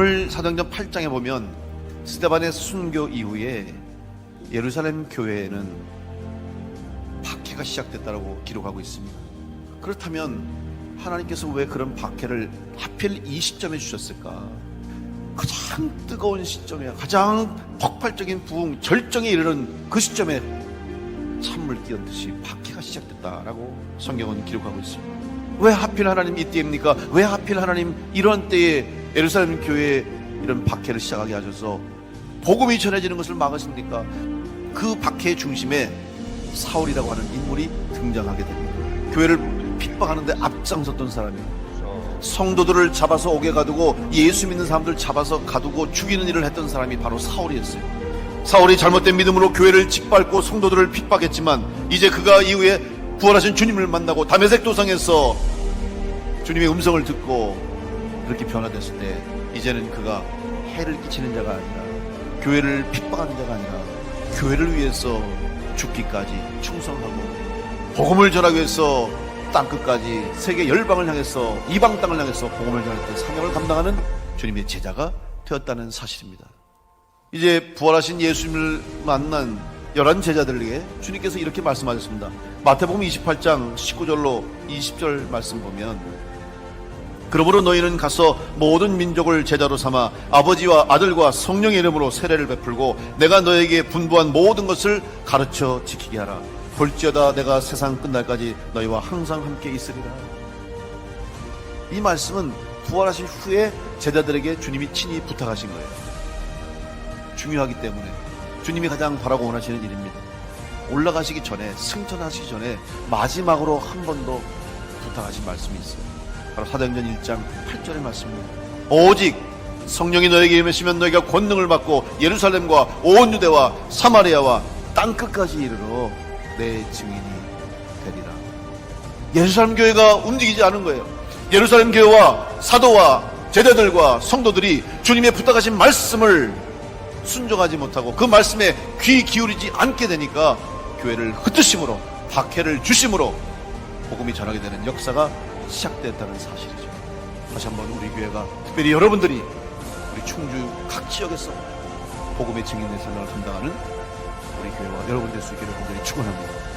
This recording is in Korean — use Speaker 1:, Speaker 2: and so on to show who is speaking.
Speaker 1: 사도행전 8장에 보면 스테반의 순교 이후에 예루살렘 교회에는 박해가 시작됐다고 기록하고 있습니다. 그렇다면 하나님께서 왜 그런 박해를 하필 이 시점에 주셨을까? 가장 뜨거운 시점에 가장 폭발적인 부흥 절정에 이르는 그 시점에 찬물 끼얹 듯이 박해가 시작됐다라고 성경은 기록하고 있습니다. 왜 하필 하나님 이 때입니까? 왜 하필 하나님 이런 때에 예루살렘 교회에 이런 박해를 시작하게 하셔서 복음이 전해지는 것을 막으십니까? 그 박해의 중심에 사울이라고 하는 인물이 등장하게 됩니다. 교회를 핍박하는데 앞장섰던 사람이에요. 성도들을 잡아서 옥에 가두고 예수 믿는 사람들 잡아서 가두고 죽이는 일을 했던 사람이 바로 사울이었어요. 사울이 잘못된 믿음으로 교회를 짓밟고 성도들을 핍박했지만 이제 그가 이후에 부활하신 주님을 만나고 다메섹 도상에서 주님의 음성을 듣고 그렇게 변화됐을 때 이제는 그가 해를 끼치는 자가 아니라 교회를 핍박하는 자가 아니라 교회를 위해서 죽기까지 충성하고 복음을 전하기 위해서 땅 끝까지 세계 열방을 향해서 이방 땅을 향해서 복음을 전할 때 사명을 감당하는 주님의 제자가 되었다는 사실입니다. 이제 부활하신 예수님을 만난 열한 제자들에게 주님께서 이렇게 말씀하셨습니다. 마태복음 28장 19절로 20절 말씀 보면 그러므로 너희는 가서 모든 민족을 제자로 삼아 아버지와 아들과 성령의 이름으로 세례를 베풀고 내가 너에게 분부한 모든 것을 가르쳐 지키게 하라. 볼지어다 내가 세상 끝날까지 너희와 항상 함께 있으리라. 이 말씀은 부활하신 후에 제자들에게 주님이 친히 부탁하신 거예요. 중요하기 때문에 주님이 가장 바라고 원하시는 일입니다. 올라가시기 전에 승천하시기 전에 마지막으로 한 번 더 부탁하신 말씀이 있어요. 바로 사도행전 1장 8절의 말씀입니다. 오직 성령이 너에게 임하시면 너희가 권능을 받고 예루살렘과 온 유대와 사마리아와 땅 끝까지 이르러 내 증인이 되리라. 예루살렘 교회가 움직이지 않은 거예요. 예루살렘 교회와 사도와 제자들과 성도들이 주님의 부탁하신 말씀을 순종하지 못하고 그 말씀에 귀 기울이지 않게 되니까 교회를 흩으심으로 박해를 주심으로 복음이 전하게 되는 역사가 시작됐다는 사실이죠. 다시 한번 우리 교회가 특별히 여러분들이 우리 충주 각 지역에서 복음의 증인의 생각을 감당하는 우리 교회와 여러분 될 수 있기를 간절히 축원합니다.